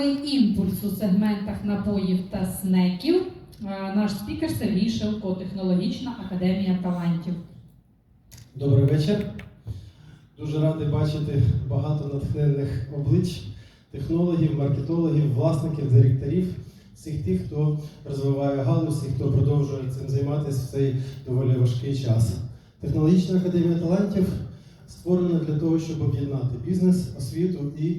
новий імпульс у сегментах напоїв та снеків. Е, Наш спікер Сергій Шевко, Технологічна академія талантів. Добрий вечір. Дуже радий бачити багато натхненних облич, технологів, маркетологів, власників, директорів, всіх тих, хто розвиває галузь і хто продовжує цим займатися в цей доволі важкий час. Технологічна академія талантів створена для того, щоб об'єднати бізнес, освіту і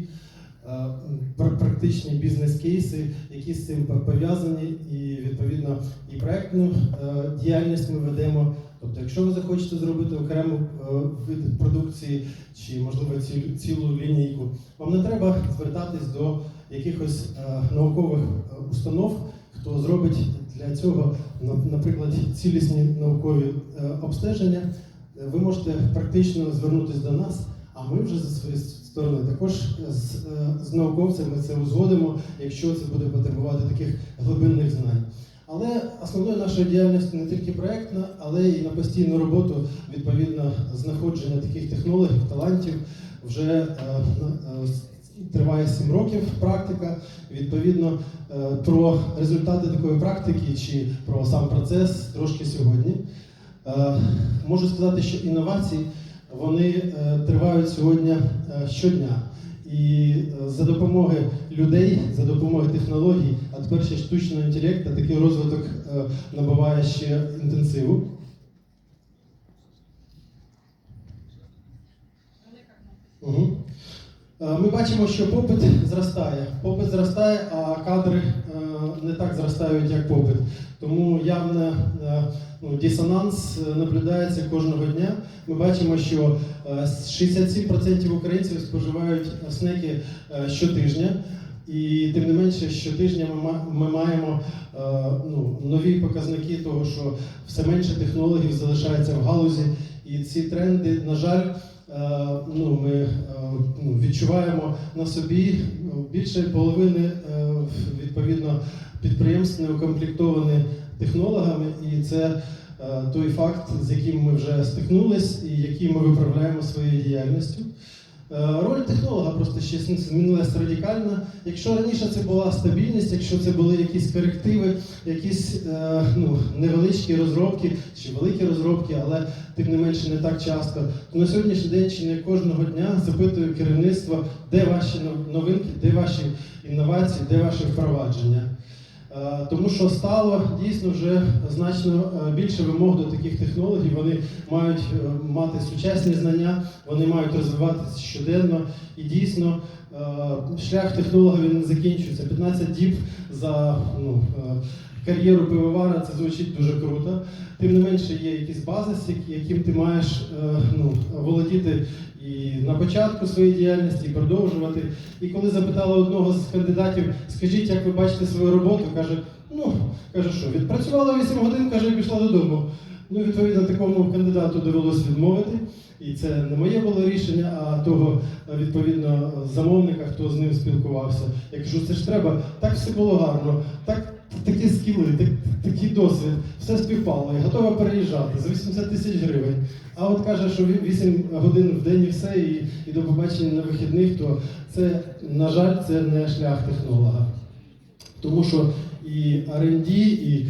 практичні бізнес-кейси, які з цим пов'язані, і відповідно і проектну е, діяльність ми ведемо. Тобто, якщо ви захочете зробити окрему е, вид продукції чи, можливо, ці- цілу лінійку, вам не треба звертатись до якихось е, наукових е, установ, хто зробить для цього, на- наприклад, цілісні наукові е, обстеження. Е, Ви можете практично звернутися до нас, а ми вже за своєї сторони також з, е, з науковцями це узгодимо, якщо це буде потребувати таких глибинних знань. Але основною нашою діяльністю не тільки проектна, але і на постійну роботу відповідно знаходження таких технологів, талантів вже е, е, триває 7 років практика. Відповідно е, про результати такої практики чи про сам процес трошки сьогодні. Е, Можу сказати, що інновації вони е, тривають сьогодні е, щодня. І е, за допомоги людей, за допомогою технологій, а тепер ще штучного інтелекту, такий розвиток набуває ще інтенсиву. Угу. Ми бачимо, що попит зростає. Попит зростає, а кадри не так зростають, як попит. Тому явно е, ну, дисонанс е, наблюдається кожного дня. Ми бачимо, що е, 67% українців споживають снеки е, щотижня. І тим не менше, щотижня ми, маємо е, ну, нові показники того, що все менше технологів залишається в галузі. І ці тренди, на жаль, е, ну, ми е, ну, відчуваємо на собі Ну, більше половини е, відповідно підприємств не укомплектовані технологами, і це е, той факт, з яким ми вже стикнулись і який ми виправляємо своєю діяльністю. Е, Роль технолога просто ще змінилася радикально. Якщо раніше це була стабільність, якщо це були якісь корективи, якісь е, ну, невеличкі розробки чи великі розробки, але тим не менше не так часто, то на сьогоднішній день чи не кожного дня запитую керівництво, де ваші нов- новинки, де ваші інновації, де ваші впровадження. Е, Тому що стало дійсно вже значно е, більше вимог до таких технологій. Вони мають е, мати сучасні знання, вони мають розвиватися щоденно. І дійсно шлях технолога він не закінчується. 15 діб за ну, кар'єру пивовара це звучить дуже круто. Тим не менше є якийсь базис, як- яким ти маєш ну, володіти і на початку своєї діяльності, і продовжувати. І коли запитали одного з кандидатів, скажіть, як ви бачите свою роботу, каже, ну каже, що відпрацювала 8 годин, каже, і пішла додому. Ну, відповідно, такому кандидату довелося відмовити. І це не моє було рішення, а того відповідно замовника, хто з ним спілкувався. Я кажу, це ж треба, так все було гарно, так такі скіли, так, такий досвід, все співпало, і готова переїжджати за 80 тисяч гривень. А от каже, що 8 годин в день і все, і, і до побачення на вихідних, то це, на жаль, це не шлях технолога. Тому що і R&D, і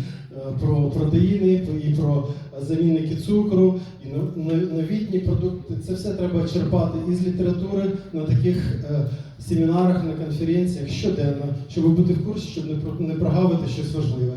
про протеїни, і про замінники цукру, і но- но- новітні продукти. Це все треба черпати із літератури на таких е, семінарах, на конференціях щоденно, щоб бути в курсі, щоб не прогавити щось важливе.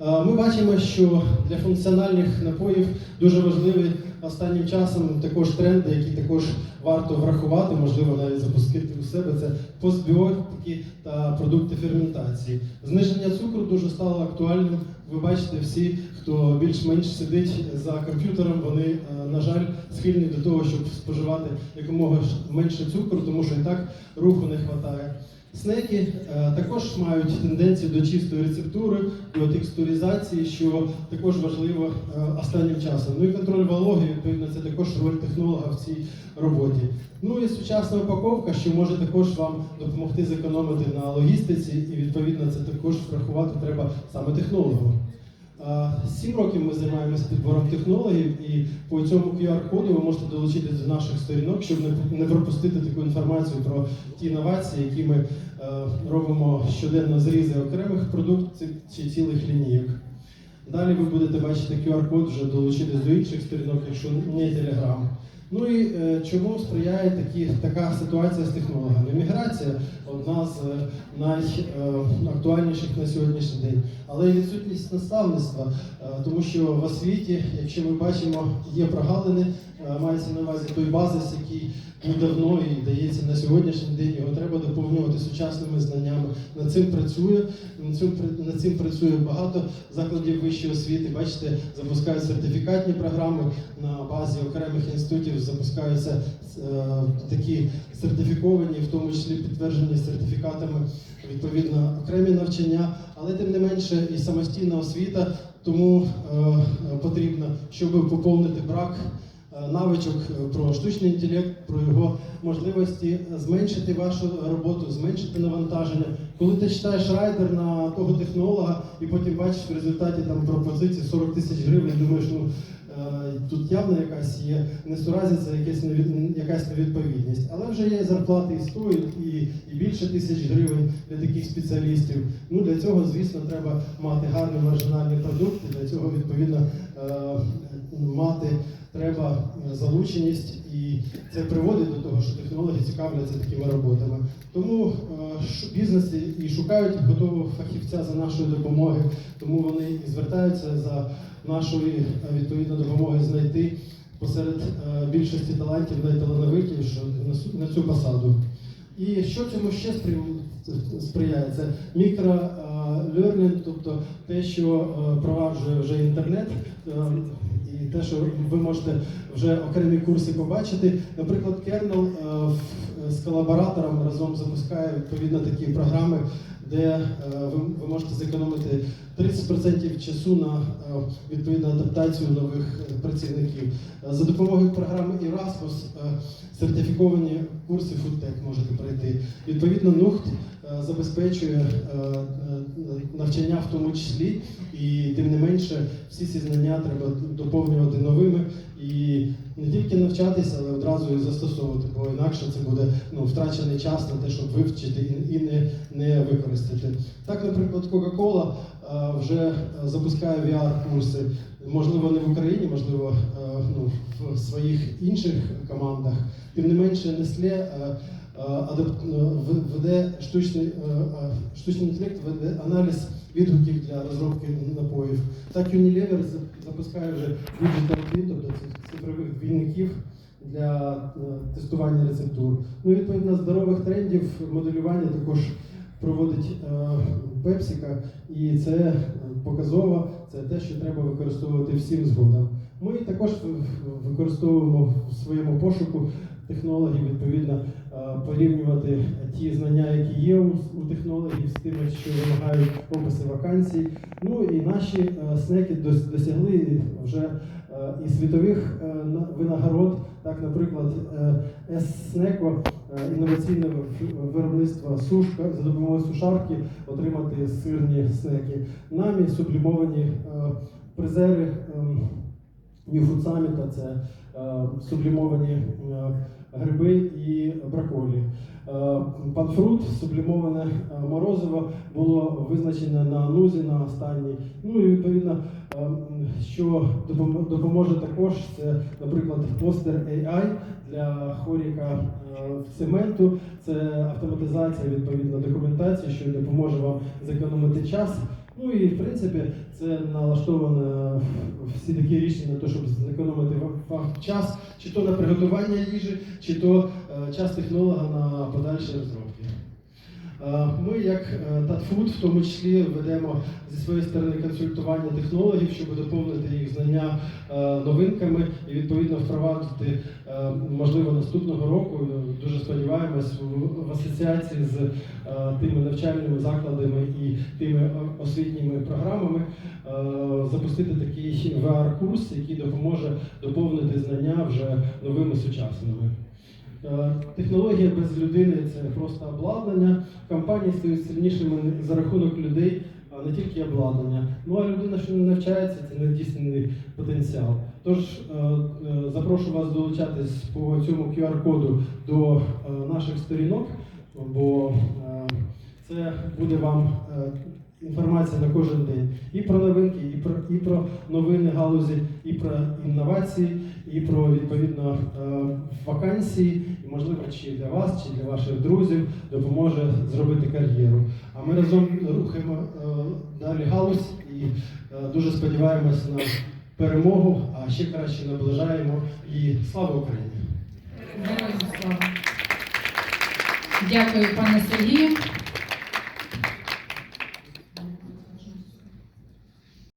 Е, Ми бачимо, що для функціональних напоїв дуже важливий останнім часом також тренди, які також варто врахувати, можливо, навіть запустити у себе. Це постбіотики та продукти ферментації. Зниження цукру дуже стало актуальним. Ви бачите, всі, хто більш-менш сидить за комп'ютером, вони, е, на жаль, схильні до того, щоб споживати якомога менше цукру, тому що і так руху не вистачає. Снеки е, також мають тенденцію до чистої рецептури, до текстуризації, що також важливо е, останнім часом. Ну і контроль вологи, відповідно, це також роль технолога в цій роботі. Ну і сучасна упаковка, що може також вам допомогти зекономити на логістиці, і відповідно це також врахувати треба саме технологу. Сім років ми займаємося підбором технологів, і по цьому QR-коду ви можете долучитися до наших сторінок, щоб не- не пропустити таку інформацію про ті інновації, які ми е, робимо щоденно зрізи окремих продуктів чи цілих лінійок. Далі ви будете бачити QR-код вже долучитись до інших сторінок, якщо не Telegram. Ну і е, чому сприяє такі, така ситуація з технологами? Міграція одна з е, найактуальніших на сьогоднішній день, але і відсутність наставництва, е, тому що в освіті, якщо ми бачимо, є прогалини, е, мається на увазі той базис, який був давно і дається на сьогоднішній день, його треба доповнювати сучасними знаннями. Над цим працює, над цим, над цим працює багато закладів вищої освіти. Бачите, запускають сертифікатні програми на базі окремих інститутів, запускаються е, такі сертифіковані, в тому числі підтверджені сертифікатами відповідно окремі навчання, але тим не менше і самостійна освіта, тому е, е, потрібно, щоб поповнити брак е, навичок е, про штучний інтелект, про його можливості е, зменшити вашу роботу, зменшити навантаження. Коли ти читаєш райдер на того технолога і потім бачиш в результаті там пропозиції 40 тисяч гривень, думаєш, ну е, тут явно якась є несуразиця, якась якась невідповідність. Але вже є зарплати і 100, і, і більше тисяч гривень для таких спеціалістів. Ну для цього, звісно, треба мати гарний маржинальний продукт, і для цього відповідно е, мати треба залученість, і це приводить до того, що технологи цікавляться такими роботами. Тому е, бізнеси і шукають готового фахівця за нашої допомоги, тому вони і звертаються за нашої е, відповідно допомоги знайти посеред е, більшості талантів найталановитіших на цю посаду. І що цьому ще спри- сприяє? Це мікролернінг, тобто те, що е, впроваджує вже інтернет, е, і те, що ви можете вже окремі курси побачити. Наприклад, Kernel е, з колаборатором разом запускає відповідно такі програми, де е, ви, можете зекономити 30% часу на е, відповідну адаптацію нових працівників. За допомогою програми Erasmus сертифіковані курси FoodTech можете пройти. Відповідно, НУХТ забезпечує е, е, навчання в тому числі, і тим не менше всі ці знання треба доповнювати новими і не тільки навчатися, але одразу і застосовувати, бо інакше це буде ну, втрачений час на те, щоб вивчити і, не, не використати. Так, наприклад, Coca-Cola е, вже запускає VR-курси, можливо, не в Україні, можливо, е, ну, в своїх інших командах. Тим не менше, Nestle е, е, е, веде штучний, е, е, штучний інтелект, веде аналіз відгуків для розробки напоїв. Так Unilever запускає вже Digital тобто цифрових двійників для е, тестування рецептур. Ну, відповідно, здорових трендів моделювання також проводить е, Пепсіка, і це е, показово, це те, що треба використовувати всім згодом. Ми також використовуємо в своєму пошуку технологій, відповідно, е, порівнювати ті знання, які є у, технологів, з тими, що вимагають описи вакансій. Ну і наші е, снеки дос- досягли вже е, і світових винагород. Так, наприклад, С-Снеко, е, інноваційне виробництво сушка за допомогою сушарки отримати сирні снеки. Намі сублімовані призери ем, New це сублімовані гриби і брокколі. Е, Панфрут, сублімоване е, морозиво, було визначене на нузі на останній. Ну і відповідно, е, що допоможе також, це, наприклад, постер AI для хоріка цементу. Це автоматизація відповідно документації, що допоможе вам зекономити час. Ну і в принципі це налаштовано всі такі рішення на те, щоб зекономити час, чи то на приготування їжі, чи то е, час технолога на подальше розробки. Е, Ми, як е, Татфуд, в тому числі ведемо зі своєї сторони консультування технологів, щоб доповнити їх знання е, новинками і відповідно впровадити, можливо, наступного року. Дуже сподіваємось в- асоціації з тими навчальними закладами і тими освітніми програмами запустити такий VR-курс, який допоможе доповнити знання вже новими сучасними. Е, Технологія без людини це просто обладнання. Компанії стають сильнішими за рахунок людей, а не тільки обладнання. Ну а людина, що не навчається, це недійсний потенціал. Тож е, е, запрошу вас долучатись по цьому QR-коду до наших сторінок, бо це буде вам інформація на кожен день і про новинки, і про, і про новини галузі, і про інновації, і про відповідно е, вакансії, і можливо, чи для вас, чи для ваших друзів допоможе зробити кар'єру. А ми разом рухаємо е, далі галузь і е, дуже сподіваємось на перемогу, а ще краще наближаємо її. Слава Україні! Дякую, пане Сергію.